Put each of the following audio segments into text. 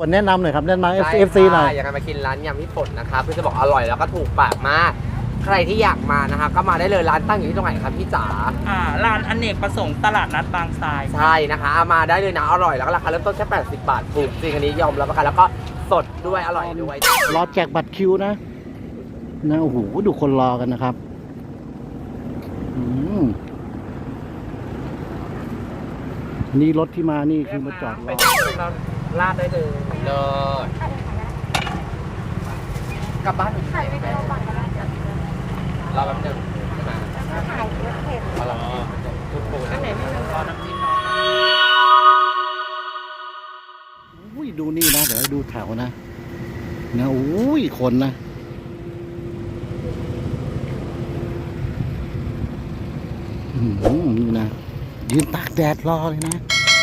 ควรแนะนำหน่อยครับแนะนำใช่ FC หน่อยค่ะอยากให้มากินร้านยำพี่ฝนนะคะคือจะบอกอร่อยแล้วก็ถูกปากมาก ใครที่อยากมานะคะ ก็มาได้เลยร้านตั้งอยู่ที่ตรงไหนครับพี่จ๋าอ่าร้านอเนกประสงค์ตลาดนัดบางทรายใช่นะคะเอามาได้เลยนะอร่อยแล้วก็ราคาเริ่มต้นแค่ 80 บาทถูกจริงอันนี้ยอมรับประกันแล้วก็สดด้วยอร่อยด้วยรอแจกบัตรคิวนะนะโอ้โหดูคนรอกันนะครับอืมนี่รถที่มานี่คือมาจอดรไปอเราลาดได้เลยเลิศกลับบ้านใครไม่ได้รอแป๊บนึงใช่ไหมเอาละทุกคนอันไหนไม่รอน้ำจิ้มน้องอุ้ยดูนี่นะเดี๋ยวให้ดูแถวนะนะอุ้ยคนนะอืมนี่นะยืนตากแดดรอเลยนะ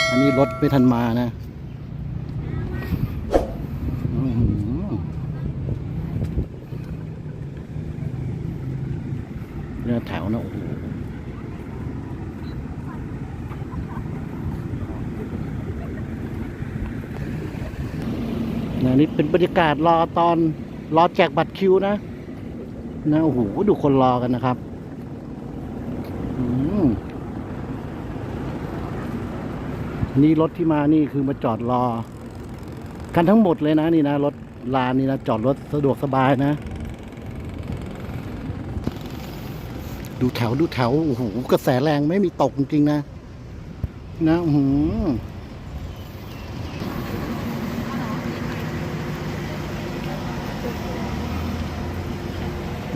อันนี้รถไม่ทันมานะอื้อหือเนี่ยแถวนะโอ้โหนะนี่เป็นบรร ยากาศรอตอนรอแจกบัตรคิวนะ นะโอ้โหดูคนรอกันนะครับนี่รถที่มานี่คือมาจอดรอ กันทั้งหมดเลยนะ นี่นะรถลานนี่นะจอดรถสะดวกสบายนะ ดูแถวดูแถวโอ้โหกระแสแรงไม่มีตกจริงนะ นะอื้อหือ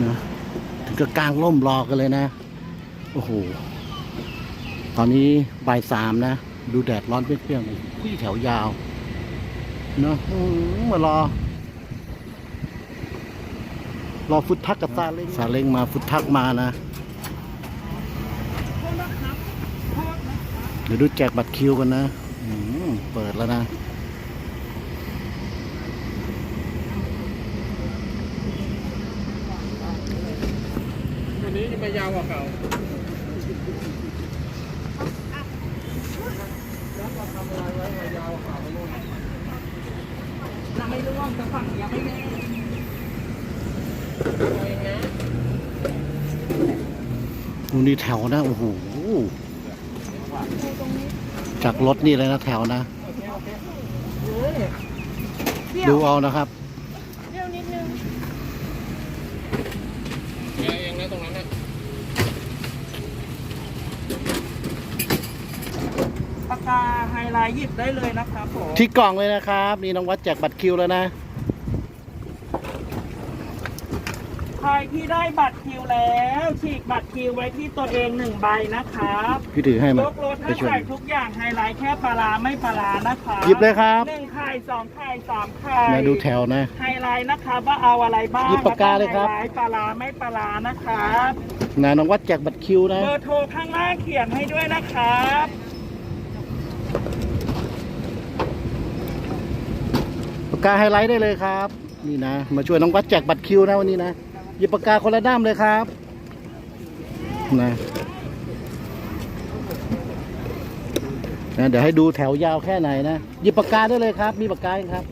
นะถึงกับกลางร่มรอกันเลยนะ โอ้โห ตอนนี้บ่ายสามนะ ดูแดดร้อนเปรี้ยงๆพี่แถวยาวเนอะมารอ รอฟุตทักกับซาเล้งซาเล้งมาฟุตทักมานะ เดี๋ยวดูแจกบัตรคิวกันนะเปิดแล้วนะ วันนี้จะไปยาวกว่าเก่าไม่ร่วงแต่ฝั่งยังไม่แน่ดูนี่แถวนะโอ้โหจากรถนี่เลยนะแถวนะ ดูเอานะครับ เองนะตรงนั้นนะปา กกาไฮไลท์หยิบได้เลยนะครับผมที่กล่องเลยนะครับนี่น้องวัดแจกบัตรคิวแล้วนะ ใครที่ได้บัตรคิวแล้วฉีกบัตรคิวไว้ที่ตัวเองหนึ่งใบนะครับพี่ถือให้ยมากรถไปให้ช่วยใส่ทุกอย่างไฮไลท์แค่ปลาร้าไม่ปลาร้านะครับหยิบเลยครับ หนึ่งไข่สองไข่สามไข่นะดูแถวนะ ไฮไลท์นะครับว่าเอาอะไรบ้างหยิบปากกาเลยครับ ไฮไลท์ปลาร้าไม่ปลาร้านะครับ นะน้องวัดแจกบัตรคิวนะ เบอร์โทรข้างล่างเขียนให้ด้วยนะครับากกาไฮไลท์ได้เลยครับ นี่นะ มาช่วยน้องวัดแจกบัตรคิวนะวันนี้นะหยิบปากกาคนละด้ามเลยครับนะนะเดี๋ยวให้ดูแถวยาวแค่ไหนนะหยิบปากกาได้เลยครับ มีปากกาครับ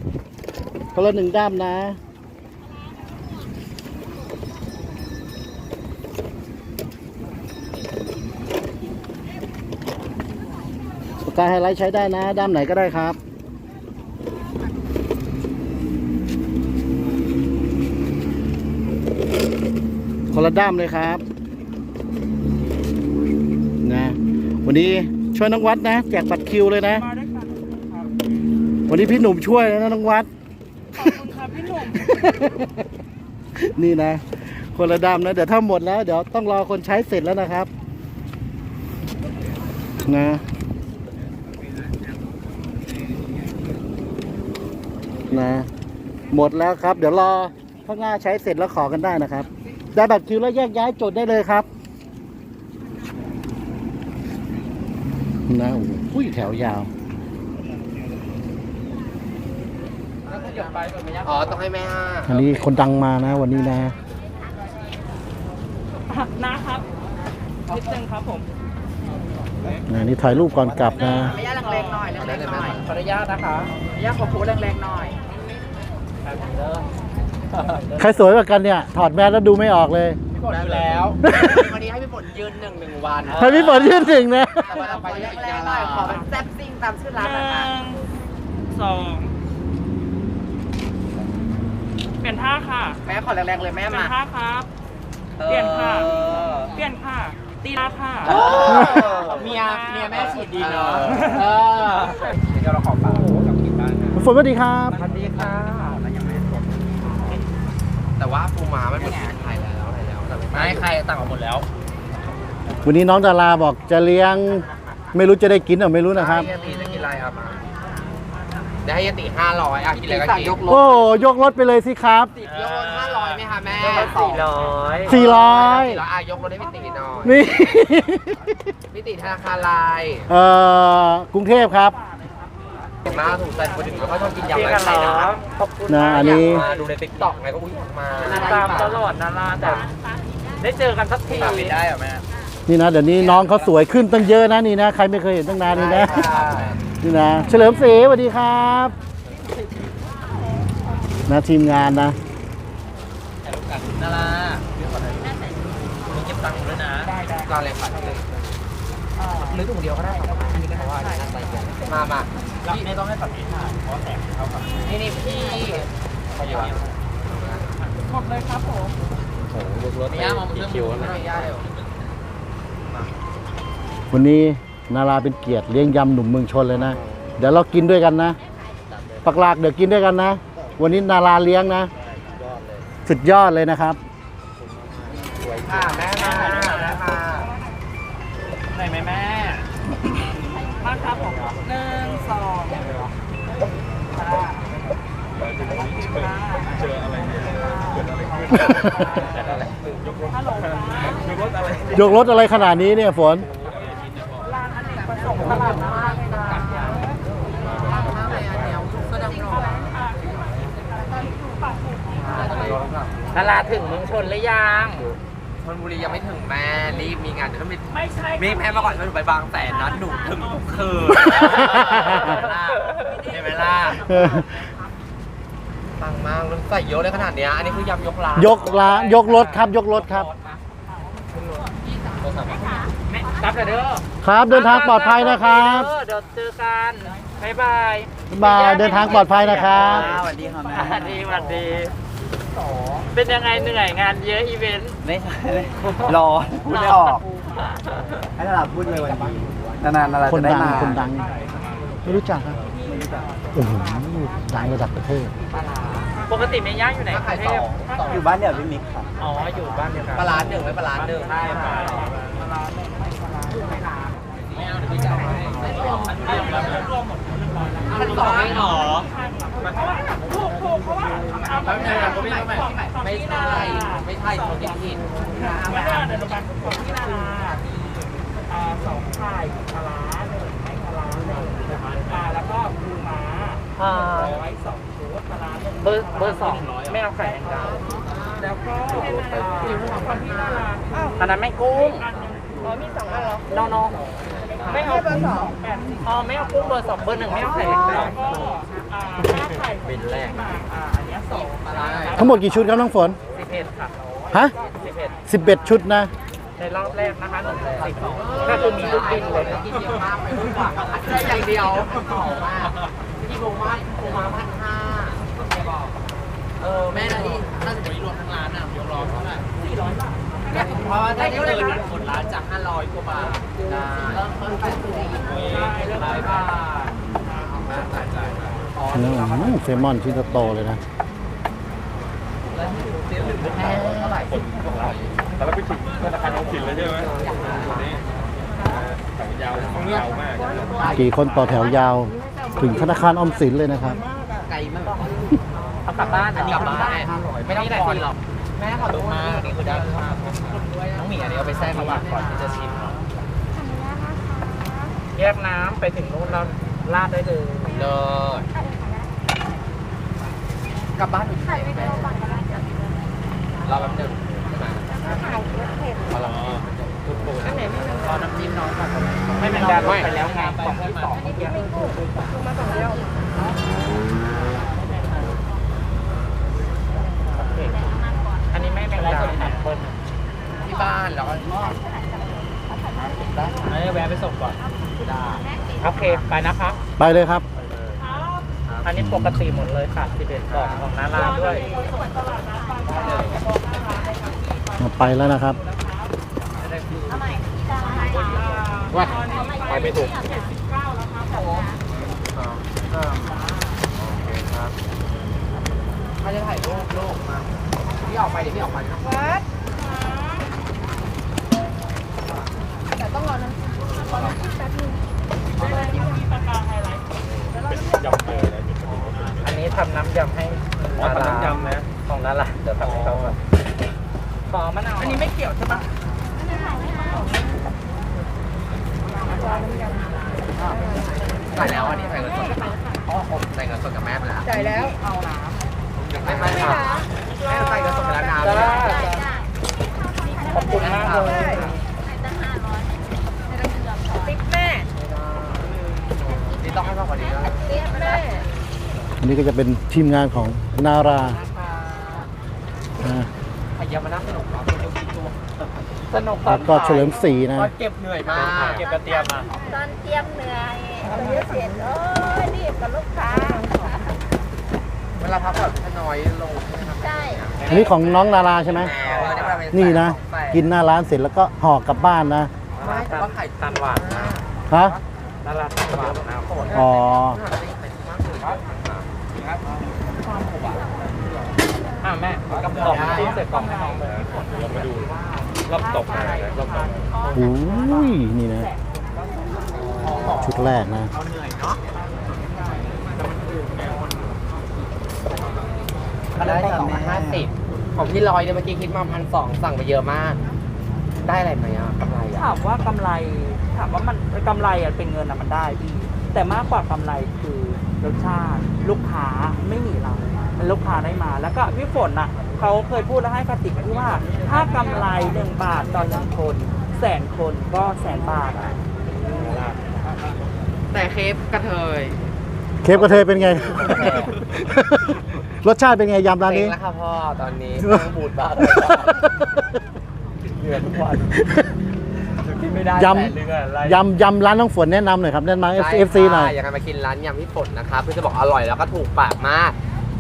คนละหนึ่งด้ามนะปากกาไฮไลท์ใช้ได้นะ ด้ามไหนก็ได้ครับ คนละด้ามเลยครับ นะ วันนี้ช่วยน้องวัดนะแจกบัตรคิวเลยนะ มาด้วยกันครับวันนี้พี่หนุ่มช่วยนะน้องวัด ขอบคุณครับพี่หนุ่มนี่นะ คนละด้ามนะ เดี๋ยวถ้าหมดแล้ว เดี๋ยวต้องรอคนใช้เสร็จแล้วนะครับ นะนะหมดแล้วครับ เดี๋ยวรอข้างหน้าใช้เสร็จแล้วขอกันได้นะครับ ได้บัตรคิวแล้วแยกย้ายจดได้เลยครับนะโอ้โหอุ้ยแถวยาว อ๋อ ต้องให้แม่ห้าอันนี้คนดังมานะ วันนี้นะ นะครับนิดนึงครับผมนนะนี่ถ่ายรูปก่อนกลับนะระยะแรงๆหน่อยแรงๆหน่อยขออนุญาตนะคะระยะขอพูดแรงๆหน่อย ใครสวยกว่ากันเนี่ย ถอดแมสแล้วดูไม่ออกเลย พี่ฝนอยู่แล้ว วันนี้ให้พี่ฝนยืนหนึ่งหนึ่งวันให้พี่ฝนยืนถึงนะ แต่ว่าเราไปแรงๆหน่อยขอเป็นแซ่บซิ่งตามชื่อหร้านหน่อยค่ะนึ่งสองเปลี่ยนท่าค่ะ แม่ขอแรงๆเลยแม่เปลี่ยมานท่าครับ เปลี่ยนค่ะเปลี่ยนค่ะ ตีลาค่ะเออเมียเมียแม่ฉีดดีเนาะเออเดี๋ยวเราขอฝากกับกินบ้านนะคุณฝนสวัสดีครับ สวัสดีค่ะแล้วยังไม่ได้ส่ง แต่ว่าปูม้ามันหมดไข่แล้วไข่แล้วแต่ไม่ไข่ต่างกันหมดแล้ววันนี้น้องดาราบอกจะเลี้ยง ไม่รู้จะได้กินหรือไม่รู้นะครับให้ยตีจะกินอะไรครับมาได้ให้ยตีห้าร้อยอะกินอะไรก็กินยกรถโอ้ยกรถไปเลยสิครับ ติดยกรถห้าร้อยไหมคะแม่สี่ร้อยสี่ร้อยอะยกรถให้พี่ตีหน่อยนี่ พี่ตีธนาคารลายเอ่อกรุงเทพครับ มาถูกใจคนอื่นเขาชอบกินยำอะไรไข่นะขอบคุณนะอันนี้ มาดูในติ๊กต็อกไงก็อุ้ยมาตามตลอดนาราแต่ได้เจอกันสักทีตามไม่ได้เหรอแม่นี่นะเดี๋ยวนี้น้องเขาสวยขึ้นตั้งเยอะนะนี่นะ ใครไม่เคยเห็นตั้งนานนี่นะนี่นะ เฉลิมศรีสวัสดีครับนะทีมงานนะนารามีเก็บตังค์ด้วยนะรอเลยค่ะหรือถุงเดียวก็ได้ครับอันนี้ก็ได้ว่าน่าใจเย็น มามาพี่ไม่ต้องให้ตัดที่ถ่ายเพราะแสงเขาครับนี่นี่พี่เขาเยอะหมดเลยครับผมโอ้โหรถไม่ยากมองเรื่องคิวไม่ยากเลยวันนี้นาราเป็นเกียรติเลี้ยงยำหนุ่มเมืองชนเลยนะ เดี๋ยวเรากินด้วยกันนะปักหลากเดี๋ยวกินด้วยกันนะ วันนี้นาราเลี้ยงนะ สุดยอดเลยนะครับค่ะแม่มาแม่มาไหนไหมแม่ ฮัลโหลครับยกรถอะไรขนาดนี้เนี่ยฝนร้านอเนกประสงค์ตลาดมากเลยนะนาราถึงเมืองชนหรือยังชนบุรียังไม่ถึงแม่รีบมีงานเดี๋ยวต้องมีไม่ใช่มีแม่มาก่อนหนูไปบางแสนนะหนูถึงทุกคืนเห็นไหมล่ะ ปังมากรถใส่เยอะเลยขนาดเนี้ยอันนี้คือยำยกร้านยกล้ายกรถครับยกรถครับแม่กลับเลยเด้อครับเดินทางปลอดภัยนะครับเออเดี๋ยวเจอกันบ๊ายบายบ๊ายบายเดินทางปลอดภัยนะครับสวัสดีค่ะแม่สวัสดีสวัสดี เป็นยังไงเหนื่อยงานเยอะอีเวนต์ไม่ใช่รอพูดไม่ออกให้นาราพูดเลยวันนี้นานๆนาราคนจะได้ดังมาคนดังไม่รู้จักครับโอ้โหดังระดับประเทศ ป กติเมย่าอยู่ไหนถ้ากใครรุงเทสอพงอยู่บ้านเดี่ยวพี่มิกครับอ๋อ อยู่บ้านเดียวกันปลาร้านหนึ่งไม่ปลาร้านหนึ่งใช่ไปพันสองไม่หรอถูกถูกเพราะว่าเอาไม่ใช่ไม่ใช่ไม่ใช่ไม่ใช่คนที่ผิดไม่ได้เดี๋ยวเราไปของที่นาราอ่าสองไข่ปลาร้าหนึ่งไข่ปลาร้าหนึ่งนะคะอ่าแล้วก็ปูม้าร้อยสอง ชุดปลาร้าหนึ่งเบอร์เบอร์สองไม่เอาไข่แดงดาวแล้วก็ผิวของที่นาราอันนั้นไม่กุ้งอ๋อมีสองอันเหรอ no no ไม่เอาเบอร์สองอ๋อไม่เอากุ้งเบอร์สองเบอร์หนึ่งไม่เอาไข่แดงดาวก็อ่าห้าไข่เป็นแรกอ่าอันเนี้ยสองปลาร้าทั้งหมดกี่ชุดครับน้องฝนสิบเอ็ดค่ะฮะสิบเอ็ดสิบเอ็ดชุดนะในรอบแรกนะคะหนึ่งสิบสองก็คือมีลูกบินเลยนะกินเยอะมากไปทุกวันได้อย่างเดียวหอมมากที่โรงมาโรงมาพันห้า เออแม่นะที่ถ้าจะไปรวมทั้งร้านอะยกร้อยเท่าไหร่สี่ร้อยบาทเพราะว่าได้เกินหมดร้านจากห้าร้อยกว่าบาทได้เริ่มต้นแปดสิบร้อยบาทอืมเซลมอนชิ้นโตๆเลยนะแม่เท่าไหร่แล้วเราไปถึงธนาคารออมสินเลยใช่ไหมวันนี้แถวยาวต้องยาวมาก กี่คนต่อแถวยาว ถึงธนาคารออมสินเลยนะครับไก่มากเอา กลับบ้านอันนี้กลับกลับบ้าบ้านนไม่ต้องคอนหรอกแม่ขอโทษมากนี่คือได้มากน้องหมีอันนี้เอาไปแทรกระหว่างก่อนที่จะชิมเนาะแยกน้ำไปถึงนู้นแล้วลาดได้เลยเลิศกลับบ้านอยู่ที่ไหนแม่รอแป๊บนึงใช่ไหมเอาละปูปูนั่นไหนไม่รอน้ำจิ้มน้องก่อนไม่เป็นการไปแล้วไงกล่องที่สองเมื่อกี้โอเคอั นนี้ไม่เป็นไรแอปเปิ้ลที่บ้านแล้วก็อันนี้แวะไปส่งก่อนโอเคไปนะครับ ไปเลยครับ อันนี้ปกติหมดเลยค่ะ11กล่องของนาราด้วย ไปแล้วนะครับว่าไปไม่ถูกเขาจะถ่ายรูปลูกมาพี่ ออกไปเดี๋ยวพี่ออกไปนะเป็นยำเลยนะอันนี้ทำน้ำยำให้อ๋อทำน้ำยำนะ ของนาราเดี๋ยวทำให้เขาก่อนขอมะนาวอันนี้ไม่เกี่ยวใช่ไหมใส่แล้วอันนี้ใส่เงินสดอ๋อผมใส่เงินสดกับแม่ไปแล้วจ่ายแล้วไม่ไม่ค่ะ จ้าขอบคุณมากเลยติ๊บแม่นี่ต้องให้มากกว่านี้แล้วติ๊บแม่อันนี้ก็จะเป็นทีมงานของนาราพยายามมานั่งสนุกเนาะสนุกตอแล้นก็เฉลิมศรีนะ ตอนเก็บเหนื่อยมากเก็บกระเทียมมาตอนเตรียมเหนื่อยตอนเสร็จโอ้ยรีบกับลูกค้า เวลาพักผ่อนจะน้อยลง อันนี้ของน้องนาราใช่ไหมเออเดี๋ยวเราไปนี่นะใส่กินหน้าร้านเสร็จแล้วก็ห่อกลับบ้านนะไม่แต่ว่าไข่ตันหวานนะฮะนาราตันหวานนะอ๋ออะแม่กระป๋องจิ้มใส่กล่องให้น้องเลยเรามาดูรอบตกนะรอบตกโอ้ยนี่นะ ชุดแรกนะ เหนื่อยเนาะได้สองพันห้าสิบของพี่ลอยเนี่ยเมื่อกี้คิดมาพันสองสั่งไปเยอะมาก ได้อะไรไหมอะกำไรอะถามว่ากำไรถามว่ามันกำไรอะเป็นเงินอะมันได้พี่แต่มากกว่ากำไรคือรสชาติ ลูกค้าไม่หนีเราลูกค้าได้มา แล้วก็พี่ฝนอะเขาเคยพูดแล้วให้คติที่ว่า ถ้ากำไรหนึ่งบาทต่อหนึ่งคน แสนคนก็แสนบาทอะแต่เคฟกระเทย เคฟกระเทยเป็นไง รสชาติเป็นไงยำร้านเต็นี้ งแล้วค่ะพ่อตอนนี้นั่งบูดบ้าเลยเหนื่อยทุกวันกินไม่ได้ยแต่เรื่องอะไรำยำยำร้านน้องฝนแนะนำหน่อยครับแนะนำได้เอฟซีหน่อยค่ะอยากให้มากินร้านยำพี่ฝนนะครับเพื่อจะบอกอร่อยแล้วก็ถูกปากมาก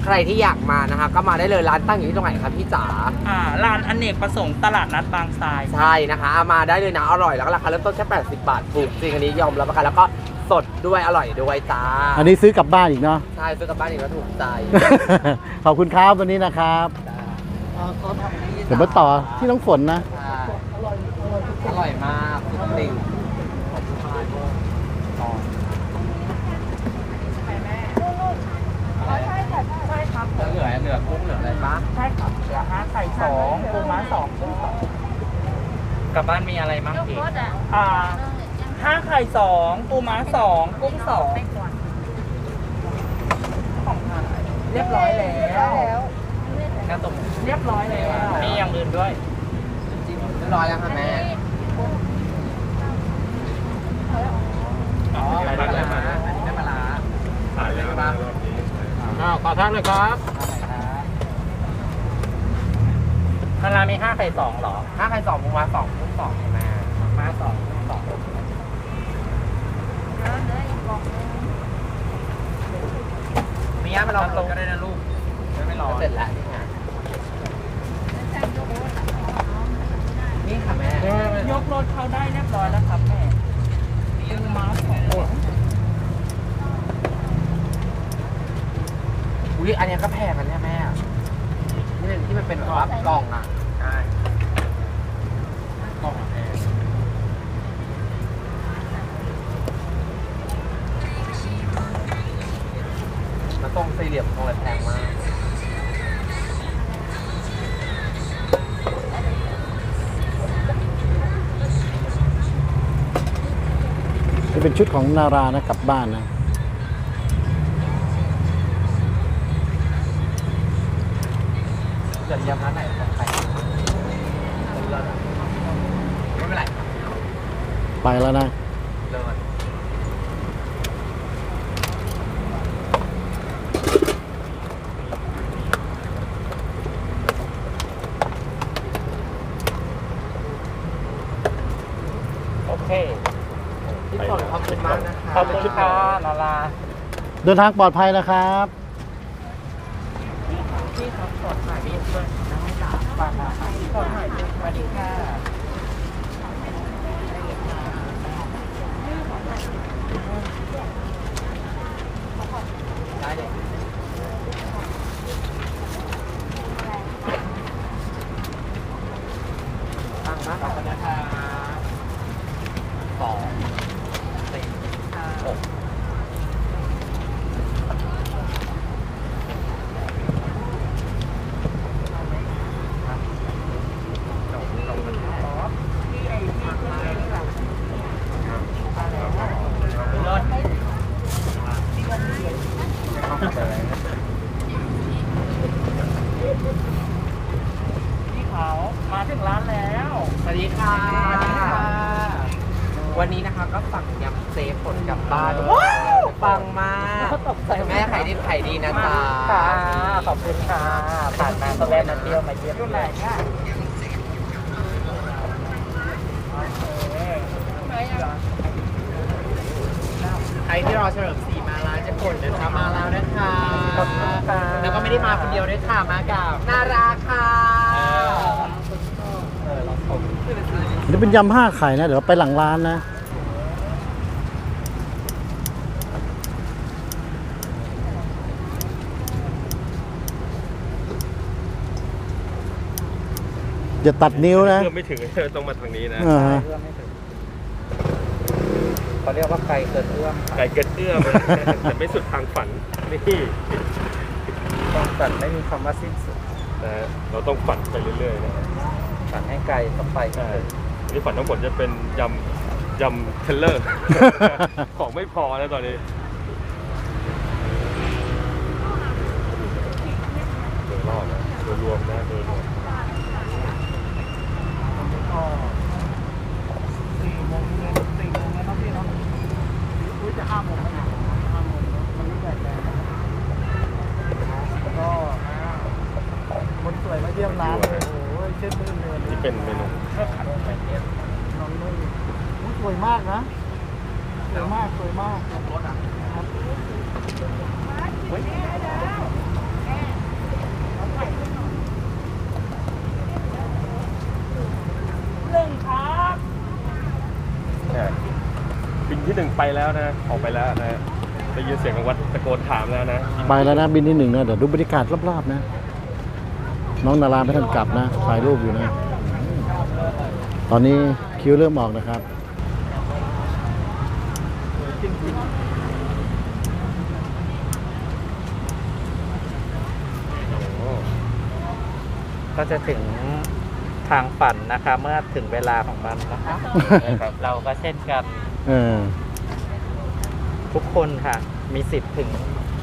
ใครที่อยากมานะคะ ก็มาได้เลยร้านตั้งอยู่ที่ตรงไหนครับพี่จ๋า อ่าร้านอเนกประสงค์ตลาดนัดบางทราย ใช่นะคะเอามาได้เลยนะอร่อยแล้วก็ราคาเริ่มต้นแค่ 80 บาท ถูกจริงอันนี้ยอมรับประกันแล้วก็ สดด้วยอร่อยด้วยจ้าอันนี้ซื้อกลับบ้านอีกเนาะ ใช่ซื้อกลับบ้านอีกแล้วถูกใจขอบคุณครับวันนี้นะครับเดี๋ยวมาต่อที่น้องฝนนะ ใช่อร่อยมากสุดติ่งแล้วเหลือเหลือกุ้งเหลืออะไรปะ ใช่ครับเหลือห้าไข่สองปูม้าสองกุ้งสองกลับบ้านมีอะไรบ้าง ลูก พี่ รถอะ อ่า ห้าไข่สองปูม้าสองกุ้งสองของทานเรียบร้อยแล้วแล้วกระตุกเรียบร้อยแล้วมีอย่างอื่นด้วยเรียบร้อยแล้วค่ะแม่อ๋อไปไปเลเลยยมามาอันนี้ไม่ปลาร้าถ่ายเลยครับอ้าวขอทักเลยครับนารามีห้าไข่สองเหรอถ้าใครสองมุงมาสองมุงสองค่ะแม่ม้าสองกุ้งสอง มีย่ามาลองตรงก็ได้นะลูกไม่รอเสร็จแล้วนี่ไงนี่ค่ะแม่ยกรถเขาได้เรียบร้อยแล้วครับแม่ปูม้าสองอุ้ยอันเนี้ยก็แพงกันเนี่ยแม่นี่เป็นที่มันเป็นแบบว่ากล่องอะ สี่เหลี่ยมตรงอะไรแพงมากนี่เป็นชุดของนารานะกลับบ้านนะ เกิดยำร้านไหนของใครไม่เป็นไร ไปแล้วนะ เลิศโอเคพี่ฝนขอบคุณมากนะคะ ขอบคุณค่ะนารา เดินทางปลอดภัยนะครับพี่ครับขอถ่ายด้วยนะคะฝากมาขอถ่ายสวัสดีค่ะ ได้เลย ตั้งนะขอบคุณนะคะ สองสี่หก พี่เขา มาถึงร้านแล้ว สวัสดีค่ะ วันนี้นะคะก็สั่งยำเซฟผลกลับบ้านว้าวปังมากตกใจแม่ขายดีขายดีนะจ๊ะค่ะ ขอบคุณค่ะ ผ่านมาก็แวะมาเที่ยวมาเยี่ยมอยู่ไหนเนี่ยใครที่รอเฉลิมศรีมาร้านเจะผลนะคะมาแล้วนะคะขอบคุณค่ะ แล้วก็ไม่ได้มาคนเดียวด้วยค่ะมากับนาราค่ะนี่เป็นยำห้าไข่นะ เดี๋ยวไปหลังร้านนะ อย่าตัดนิ้วนะ เพื่อไม่ถึงต้องมาทางนี้นะ อ่าฮะ เขาเรียกว่าไก่เกิดเอื้อมไก่เกิดเอื้อมแต่ไม่สุดทางฝันนี่ความฝันไม่มีคำว่าสิ้นสุดนะฮะเราต้องฝันไปเรื่อยๆนะฝันให้ไกลต้องไปใช่อันนี่ฝันทั้งหมดจะเป็นยำยำเทเลอร์ ของไม่พอแล้วตอนนี้โดยรอบนะโดยรวมนะโดยรวม สี่โมงเย็นสี่โมงแล้วเนาะพี่เนาะอุ้ยจะห้าโมงแล้วนะห้าโมงแล้วมันไม่แดดแรงแล้วก็คนสว ยมาเยี่ยมร้านเลยโอ้ยเช่นมื่นเลยนี่เป็นเมนูน้องนุ่นอุ๊ยสวยมากนะสวยมากสวยมากรถอะครับหนึ่งครับเนี่ยบินที่หนึ่งไปแล้วนะ ออกไปแล้วนะได้ยินเสียงของวัดตะโกนถามแล้วนะ ไปแล้วนะบินที่หนึ่งนะเดี๋ยวดูบรรยากาศรอบๆนะ น้องนาราไม่ทันกลับนะถ่ายรูปอยู่นะ ตอนนี้คิวเริ่มออกนะครับก็จะถึงทางฝันนะคะ เมื่อถึงเวลาของมันนะคะครับเราก็เช่นกันเออทุกคนค่ะ มีสิทธิ์ถึง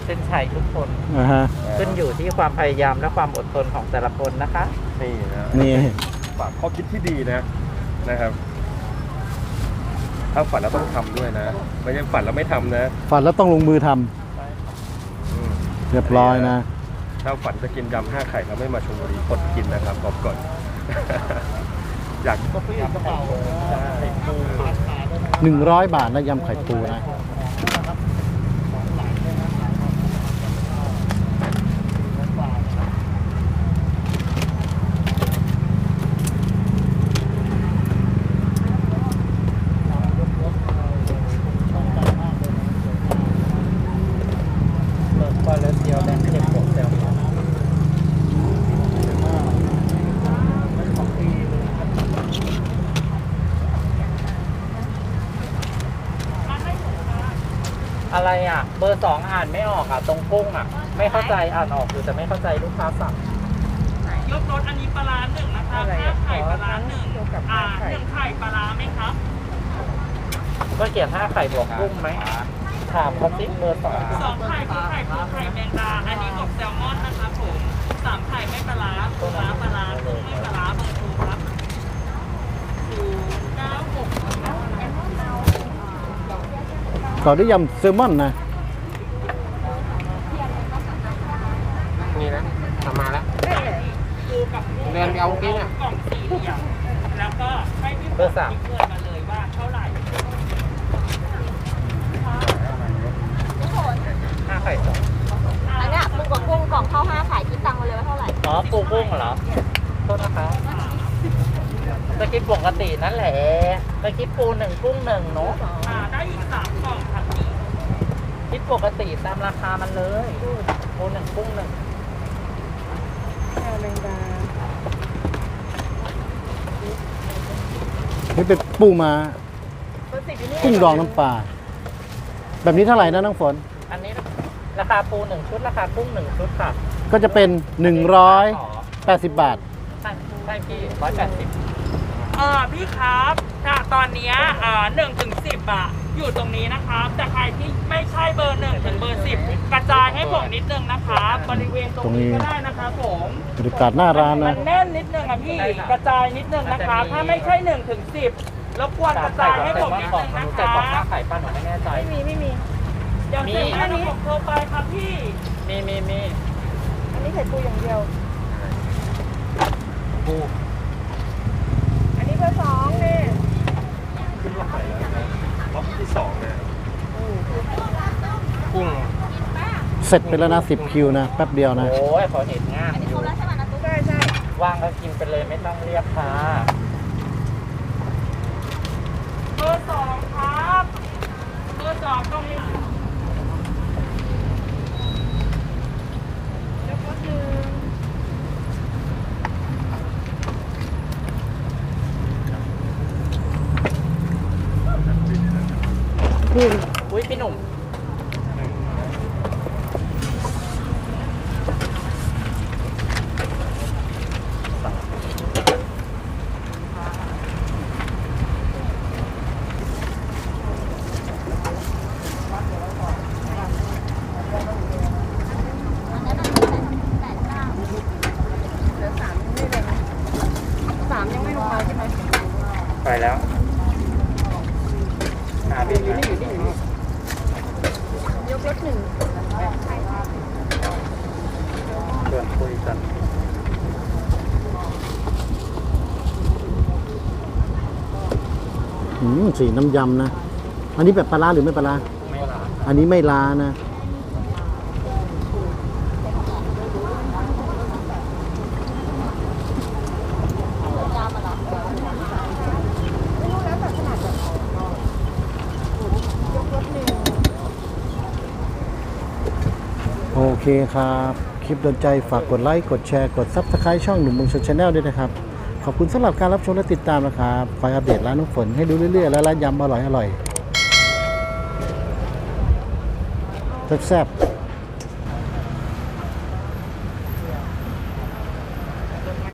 เส้นชัยทุกคน อ่าฮะขึ้นอยู่ที่ความพยายามและความอดทนของแต่ละคนนะคะ นี่นะนี่ฝากข้อคิดที่ดีนะนะครับ ถ้าฝันแล้วต้องทำด้วยนะ ไม่ใช่ฝันแล้วไม่ทำนะฝันแล้วต้องลงมือทำอืมเรียบร้อยนะ ถ้าฝันจะกินยำห้าไข่เราไม่มาชลบุรีกดกินนะครับบอกก่อน อยากหนึ่งร้อยบาทนะยำไข่ปูนะ เลิกว่าแล้วเดียวแดงเข็มโปกแซว อะไรอะ เบอร์สองอ่านไม่ออกอะ ตรงกุ้งอะ ไม่เข้าใจอ่านออกอยู่แต่ไม่เข้าใจลูกค้าสั่งยกรถอันนี้ปลาร้าหนึ่งนะคะอะไรห้าอะไข่ปลาร้าหนึ่งเกี่ยวกับอ่าห้าไข่หนึ่งไข่ปลาร้าไหมครับก็เขียนห้าไข่บวกกุ้งไหมถามเขาสิเบอร์สองสองไข่คือไข่ปูไข่แมงดาอันนี้บวกแซลมอนนะคะผมสามไข่ไม่ปลาร้าปูม้าปลาร้ากุ้งไม่ปลาร้าเบอร์โทรครับศูนย์เก้าหก ต่อด้วยยำแซลมอนนะนี่นะทำมาแล้วปูกับกุ้งเดินไปเอาเมื่อกี้เนี่ยกล่องสี่เหลี่ยมแล้วก็ให้พี่เบอร์สามเงินมาเลยว่าเท่าไหร่ห้าไข่สองอันเนี้ยปูกับกุ้งกล่องข้าวห้าขายคิดตังค์มาเลยว่าเท่าไหร่อ๋อปูกุ้งเหรอโทษนะคะ ตะกี้ปกตินั่นแหละตะกี้ปูหนึ่งกุ้งหนึ่งเนาะอ่าได้อีกสามกล่องครับพี่คิดปกติตามราคามันเลยปูหนึ่งกุ้งหนึ่งนี่เป็นปูมากุ้งดองน้ำปลาแบบนี้เท่าไหร่นะน้องฝน อันนี้ราคาปูหนึ่งชุด ราคากุ้งหนึ่งชุดค่ะก็จะเป็น 180 บาท ใช่ใช่พี่ร้อยแปดสิบ เออพี่ครับถ้าตอนเนี้ยอ่าหนึ่งถึงสิบอะอยู่ตรงนี้นะครับแต่ใครที่ไม่ใช่เบอร์หนึ่งถึงเบอร์สิบกระจายให้ผมนิดนึงนะครับบริเวณตรงนี้ก็ได้นะครับผมบรรยากาศหน้าร้านมันะ นแน่นนิดนึงอะพี่กระจายนิดนึงนะครับถ้าไม่ใช่หนึ่งถึงสิบรบกวนกระจายให้ผมนิดกล่อนึงงหนะนูคจะรักล่องห้าบไข่ป้าหนูไม่แน่ใจ ไม่มีไม่มีเดี๋ยวซื้อให้แล้วผมโทรไปครับพี่มีมีมีอันนี้ใส่ปูอย่างเดียว ปู อันนี้เบอร์สองนี่ล็อกที่สองเนี่ยกุ้งเสร็จไปแล้วนะ10คิวนะแป๊บเดียวนะ โอ้ยขอเห็นงามอันนี้อครยู่บแล้วใช่ไหมนะตุ๊กใช่ใช่ว่างก็กินไปเลยไม่ต้องเรียกค่ะเบอร์สองครับเบอร์สองต้องมี อุ้ยพี่หนุ่ม อันนั้นน่ะแปดเก้าเหลือสามยังไม่เลยสามยังไม่ลงมาใช่ไหม ไปแล้วหาบินอยู่นี่อยู่นี่ ยกรถหนึ่ง เดินคุยกัน อืมสีน้ำยำนะ อันนี้แบบปลาร้าหรือไม่ปลาร้าไม่ลาอันนี้ไม่ล้านะยาวมาหรอไม่รู้แล้วแต่ขนาดแบบยกรถหนึ่งโอเคครับ คลิปโดนใจฝากกดไลค์ กดแชร์ กดซับสไคร b ์ช่องหนุ่มเมืองชนชาแนลด้วยนะครับ ขอบคุณสำหรับการรับชมและติดตามนะครับคอยอัปเดตร้านน้องฝนให้ดูเรื่อยๆ และร้านยำอร่อยๆแซ่บๆ